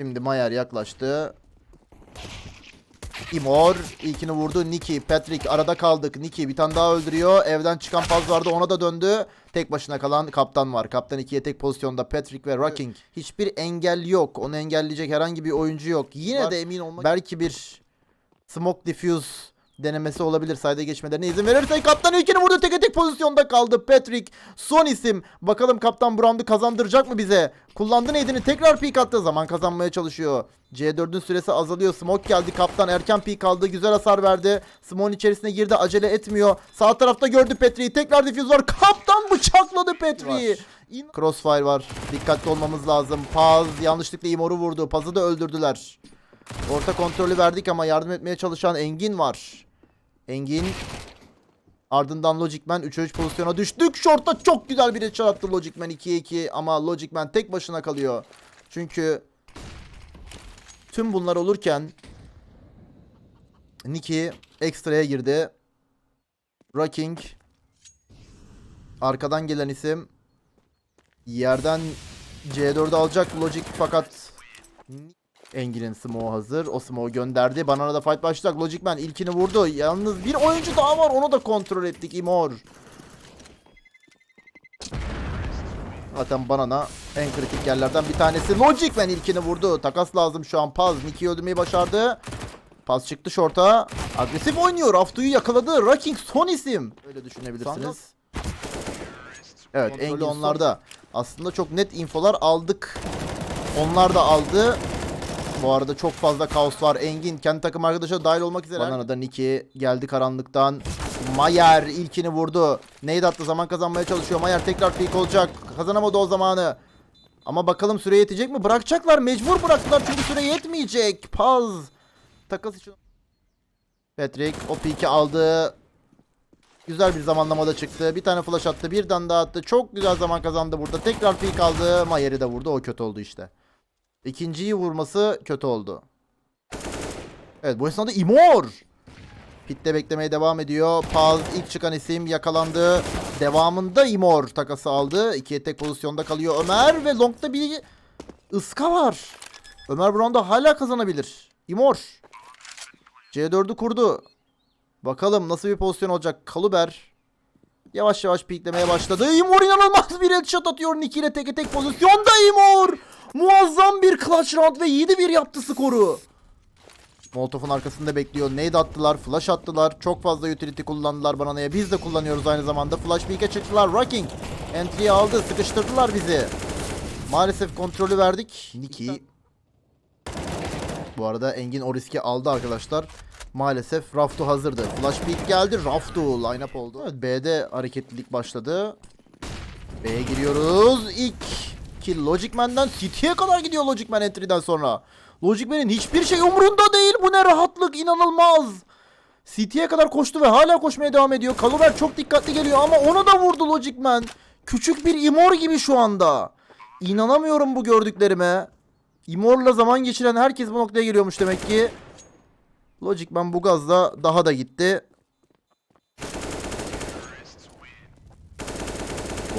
Şimdi Mayer yaklaştı. Imor ilkini vurdu. Nicky, Patrick arada kaldık. Nicky bir tane daha öldürüyor. Evden çıkan paz vardı ona da döndü. Tek başına kalan kaptan var. Kaptan ikiye tek pozisyonda Patrick ve Rocking. Hiçbir engel yok. Onu engelleyecek herhangi bir oyuncu yok. Yine Var. de emin olmak belki bir smoke diffuse denemesi olabilir. Sayda geçmelerine izin verirse kaptan ilkini vurdu. Tek tek pozisyonda kaldı. Patrick son isim. Bakalım kaptan bu roundu kazandıracak mı bize? Kullandı neydini tekrar peek attı. Zaman kazanmaya çalışıyor. C4'ün süresi azalıyor. Smoke geldi. Kaptan erken peek aldı. Güzel hasar verdi. Smoke'un içerisine girdi. Acele etmiyor. Sağ tarafta gördü Patrick'i. Tekrar diffuse var. Kaptan bıçakladı. İn- Crossfire var. Dikkatli olmamız lazım. Paz yanlışlıkla Imor'u vurdu. Paz'ı da öldürdüler. Orta kontrolü verdik ama yardım etmeye çalışan Engin var. Engin ardından Logicman 3'e 3 pozisyona düştük. Short'ta çok güzel bir headshot attı Logicman 2'ye 2 ama Logicman tek başına kalıyor. Çünkü tüm bunlar olurken Nicky ekstraya girdi. Rocking arkadan gelen isim yerden C4'ü alacak Logic fakat Engin'in smoke hazır. O smoke gönderdi. Banana da fight başlayacak. Logic Man ilkini vurdu. Yalnız bir oyuncu daha var. Onu da kontrol ettik. Imor. Zaten Banana en kritik yerlerden bir tanesi. Logic Man ilkini vurdu. Takas lazım şu an. Paz Nicky'yi öldürmeyi başardı. Paz çıktı short'a. Agresif oynuyor. Aftu'yu yakaladı. Rocking son isim. Öyle düşünebilirsiniz. Evet Engin onlarda. Aslında çok net infolar aldık. Onlar da aldı. Bu arada çok fazla kaos var. Engin kendi takım arkadaşa dahil olmak üzere. Banana'da Nicky geldi karanlıktan. Mayer ilkini vurdu. Neydi attı zaman kazanmaya çalışıyor. Mayer tekrar peak olacak. Kazanamadı o zamanı. Ama bakalım süre yetecek mi? Bırakacaklar. Mecbur bıraktılar çünkü süre yetmeyecek. Paz. Takas için. Patrick o peak'i aldı. Güzel bir zamanlamada çıktı. Bir tane flash attı. Birden daha attı. Çok güzel zaman kazandı burada. Tekrar peak aldı. Mayer'i de vurdu. O kötü oldu işte. İkinciyi vurması kötü oldu. Evet bu esnada Imor. Pitte beklemeye devam ediyor. Paz ilk çıkan isim yakalandı. Devamında Imor takası aldı. İkiye tek pozisyonda kalıyor Ömer ve Long'da bir ıska var. Ömer Brown da hala kazanabilir. Imor. C4'ü kurdu. Bakalım nasıl bir pozisyon olacak. Kaluber yavaş yavaş piklemeye başladı. Imor inanılmaz bir headshot atıyor. Nicky ile teke tek pozisyonda Imor. Muazzam bir clutch round ve 7-1 yaptı skoru. Molotov'un arkasında bekliyor. Nade attılar, flash attılar. Çok fazla utility kullandılar Banana'ya. Biz de kullanıyoruz aynı zamanda. Flash peek'e çıktılar. Rocking entry'yi aldı. Sıkıştırdılar bizi. Maalesef kontrolü verdik. Nicky. Bu arada Engin o riski aldı arkadaşlar. Maalesef Raftu hazırdı. Flash peek geldi. Raftu line up oldu. Evet B'de hareketlilik başladı. B'ye giriyoruz. İlk kill Logic Man'den City'ye kadar gidiyor Logic Man entry'den sonra. Logic Man'in hiçbir şey umurunda değil. Bu ne rahatlık inanılmaz. City'ye kadar koştu ve hala koşmaya devam ediyor. Kaluber çok dikkatli geliyor ama onu da vurdu Logic Man. Küçük bir Imor gibi şu anda. İnanamıyorum bu gördüklerime. Imor'la zaman geçiren herkes bu noktaya geliyormuş demek ki. Logic Man bu gazla daha da gitti.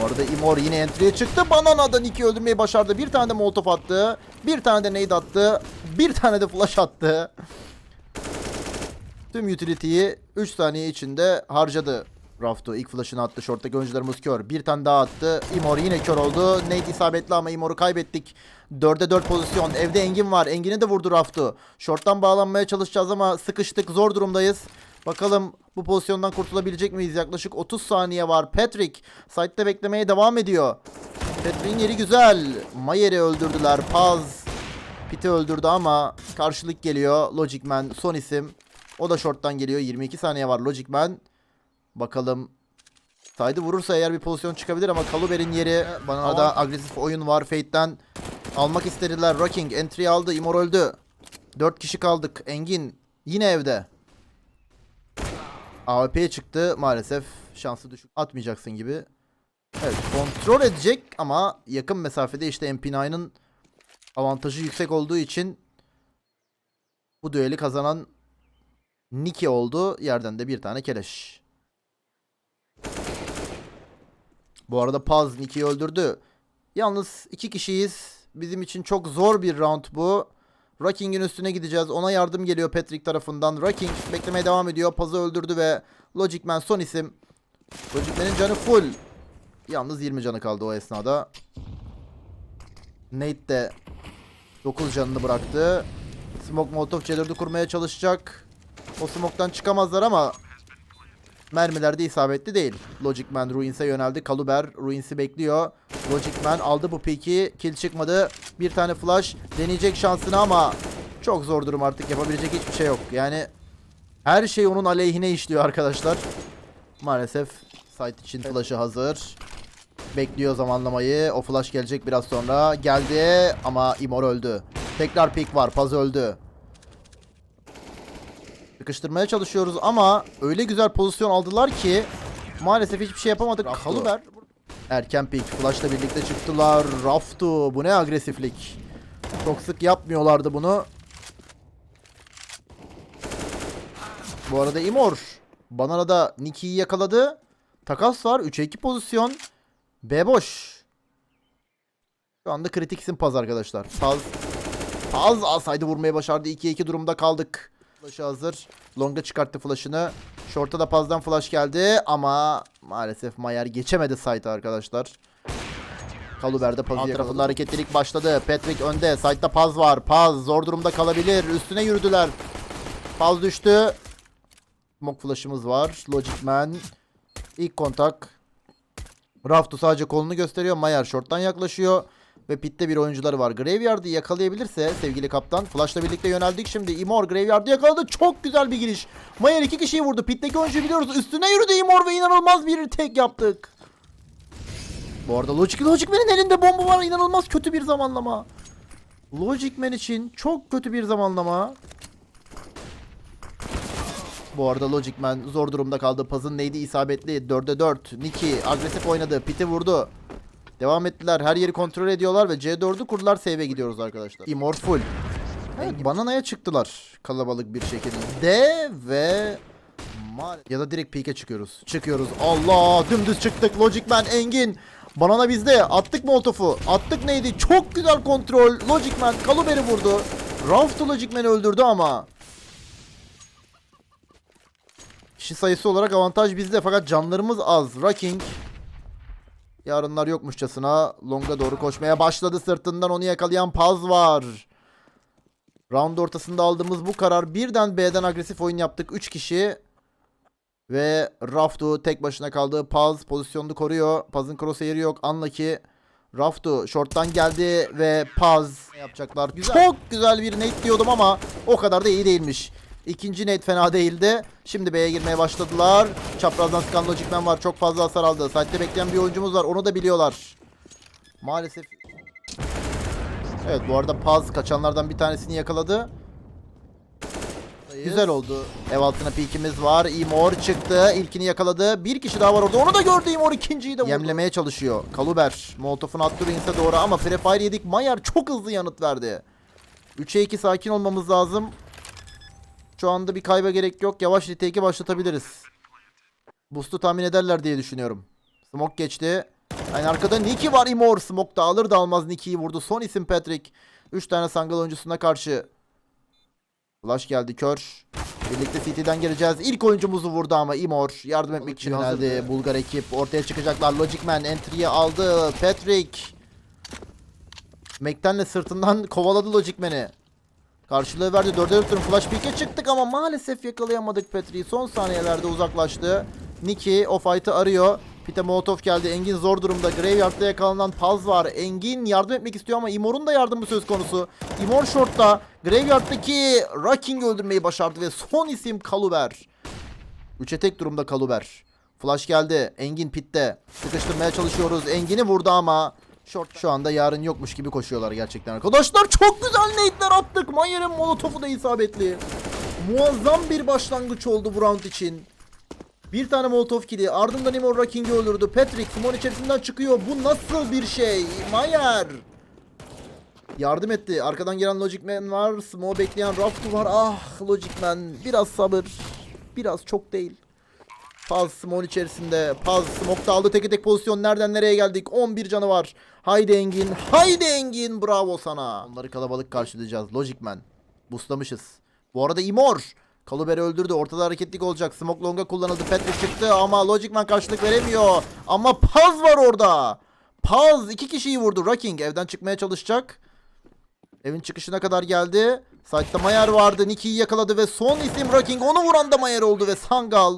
Bu arada Imor yine entry'e çıktı. Banana'dan iki öldürmeyi başardı. Bir tane de molotof attı. Bir tane de nade attı. Bir tane de flash attı. Tüm utility'yi 3 saniye içinde harcadı. Rafto ilk flash'ını attı. Short'taki oyuncularımız kör. Bir tane daha attı. Imor yine kör oldu. Nade isabetli ama Imor'u kaybettik. 4'e 4 pozisyon. Evde Engin var. Engin'i de vurdu Rafto. Short'tan bağlanmaya çalışacağız ama sıkıştık. Zor durumdayız. Bakalım bu pozisyondan kurtulabilecek miyiz? Yaklaşık 30 saniye var. Patrick site'de beklemeye devam ediyor. Patrick'in yeri güzel. Mayer'i öldürdüler. Paz Pit'i öldürdü ama karşılık geliyor. Logic Man son isim. O da short'tan geliyor. 22 saniye var Logic Man. Bakalım Saydı vurursa eğer bir pozisyon çıkabilir ama Kaluber'in yeri bana da agresif oyun var. Fate'den almak istediler. Rocking entry aldı. Imor öldü. 4 kişi kaldık. Engin yine evde. AWP'ye çıktı maalesef. Şansı düşük. Atmayacaksın gibi. Evet kontrol edecek ama yakın mesafede işte MP9'ın avantajı yüksek olduğu için bu düeli kazanan Niki oldu. Yerden de bir tane keleş. Bu arada Paz Niki'yi öldürdü. Yalnız iki kişiyiz. Bizim için çok zor bir round bu. Rocking'in üstüne gideceğiz. Ona yardım geliyor Patrick tarafından. Rocking beklemeye devam ediyor. Paz'ı öldürdü ve Logic Man son isim. Logic Man'in canı full. Yalnız 20 canı kaldı o esnada. Nate de 9 canını bıraktı. Smoke Molotov C4'ü kurmaya çalışacak. O smoke'tan çıkamazlar ama mermiler de isabetli değil. Logic Man Ruins'e yöneldi. Kaluber Ruins'i bekliyor. Logic Man aldı bu piki. Kill çıkmadı. Bir tane flash deneyecek şansını ama çok zor durum artık. Yapabilecek hiçbir şey yok. Yani her şey onun aleyhine işliyor arkadaşlar. Maalesef site için flash'ı hazır. Bekliyor zamanlamayı. O flash gelecek biraz sonra. Geldi ama Imor öldü. Tekrar pik var. Paz öldü. Sıkıştırmaya çalışıyoruz ama öyle güzel pozisyon aldılar ki maalesef hiçbir şey yapamadık. Kaluber erken pik flashla birlikte çıktılar. Raftu bu ne agresiflik. Çok sık yapmıyorlardı bunu. Bu arada Imor Banana'da Nicky'yi yakaladı. Takas var. 3'e 2 pozisyon. B boş. Şu anda kritiksin Paz arkadaşlar. Paz Paz alsaydı vurmayı başardı. 2'ye 2 durumda kaldık. Flash'ı hazır. Long'a çıkarttı flash'ını. Short'a da Paz'dan flash geldi ama maalesef Mayer geçemedi site'ı arkadaşlar. Kaluber'de Paz'ı tarafında hareketlilik başladı. Patrick önde. Site'da Paz var. Paz zor durumda kalabilir. Üstüne yürüdüler. Paz düştü. Smoke flash'ımız var. Logic Man. İlk kontak. Raftu sadece kolunu gösteriyor. Mayer short'tan yaklaşıyor. Ve pitte bir oyuncuları var. Graveyard'ı yakalayabilirse sevgili kaptan. Flash'la birlikte yöneldik şimdi. Imor Graveyard'ı yakaladı. Çok güzel bir giriş. Mayer iki kişiyi vurdu. Pitteki oyuncuyu biliyoruz. Üstüne yürüdü Imor ve inanılmaz bir tek yaptık. Bu arada Logic, Logic Man'in elinde bomba var. İnanılmaz kötü bir zamanlama. Logic Man için çok kötü bir zamanlama. Bu arada Logic Man zor durumda kaldı. Pazın neydi isabetli. 4'e 4. Niki agresif oynadı. Pit'i vurdu. Devam ettiler. Her yeri kontrol ediyorlar ve C4'ü kurdular. Save'e gidiyoruz arkadaşlar. Immor full. Evet, bananaya çıktılar kalabalık bir şekilde ve Mal- ya da direkt peak'e çıkıyoruz. Çıkıyoruz. Allah dümdüz çıktık. Logic Man Engin. Banana bizde. Attık Molotov'u. Attık neydi? Çok güzel kontrol. Logic Man Kaluber'i vurdu. Raft Logic Man'i öldürdü ama Kişi sayısı olarak avantaj bizde fakat canlarımız az. Rocking Yarınlar yokmuşçasına Long'a doğru koşmaya başladı. Sırtından onu yakalayan Paz var. Round ortasında aldığımız bu karar birden B'den agresif oyun yaptık. 3 kişi ve Raftu tek başına kaldı. Paz pozisyonunu koruyor. Paz'ın crosshair'i yok. Unlucky. Raftu short'tan geldi ve Paz yapacaklar. Çok güzel bir nade diyordum ama o kadar da iyi değilmiş. İkinci nade fena değildi. Şimdi B'ye girmeye başladılar. Çaprazdan sıkan Logic Man var. Çok fazla hasar aldı. Site'de bekleyen bir oyuncumuz var. Onu da biliyorlar. Maalesef. Evet bu arada Paz kaçanlardan bir tanesini yakaladı. Güzel oldu. Ev altına peekimiz var. Imor çıktı. İlkini yakaladı. Bir kişi daha var orada. Onu da gördü Imor. ikinciyi de vurdu. Yemlemeye çalışıyor. Kaluber. Molotov'un attığı Rins'e doğru ama Prefire yedik. Mayer çok hızlı yanıt verdi. 3'e 2 sakin olmamız lazım. Şu anda bir kayba gerek yok. Yavaş retake'i başlatabiliriz. Boost'u tahmin ederler diye düşünüyorum. Smoke geçti. Yani arkada Nicky var Imor. Smoke da alır da almaz Nicky'yi vurdu. Son isim Patrick. 3 tane Sangal oyuncusuna karşı. Flash geldi kör. Birlikte CT'den geleceğiz. İlk oyuncumuzu vurdu ama Imor yardım etmek için geldi. Bulgar ekip ortaya çıkacaklar. Logic Man entry'yi aldı. Patrick. Mac'tenle sırtından kovaladı Logic Man'i. Karşılığı verdi. 4'e 4 flash peek'e çıktık ama maalesef yakalayamadık Petri'yi. Son saniyelerde uzaklaştı. Nicky o fight'ı arıyor. Pite Molotov geldi. Engin zor durumda. Graveyard'da yakalanan Paz var. Engin yardım etmek istiyor ama Imor'un da yardımı söz konusu. Imor short'ta. Graveyard'daki Rocking öldürmeyi başardı ve son isim Kaluber. 3'e tek durumda Kaluber. Flash geldi. Engin pitte. Sıkıştırmaya çalışıyoruz. Engin'i vurdu ama Short şu anda yarın yokmuş gibi koşuyorlar gerçekten arkadaşlar. Çok güzel nade'ler attık. Mayer'in molotofu da isabetli. Muazzam bir başlangıç oldu bu round için. Bir tane molotof kili. Ardından Imor Rocking'i öldürdü. Patrick Simon içerisinden çıkıyor. Bu nasıl bir şey? Mayer. Yardım etti. Arkadan gelen Logic Man var. Smo bekleyen Raftu var. Ah Logic Man. Biraz sabır. Biraz çok değil. Paz smoke içerisinde. Paz smoke'ta aldı teke tek pozisyon. Nereden nereye geldik? 11 canı var. Haydi Engin. Haydi Engin. Bravo sana. Onları kalabalık karşılayacağız. Logic Man. Boostlamışız. Bu arada Imor. Kaluber'i öldürdü. Ortada hareketlik olacak. Smoke Long'a kullanıldı. Patrick çıktı ama Logic Man karşılık veremiyor. Ama Paz var orada. Paz iki kişiyi vurdu. Rocking evden çıkmaya çalışacak. Evin çıkışına kadar geldi. Site'da Mayer vardı. Nicky'yi yakaladı ve son isim Rocking. Onu vuran da Mayer oldu ve Sangal.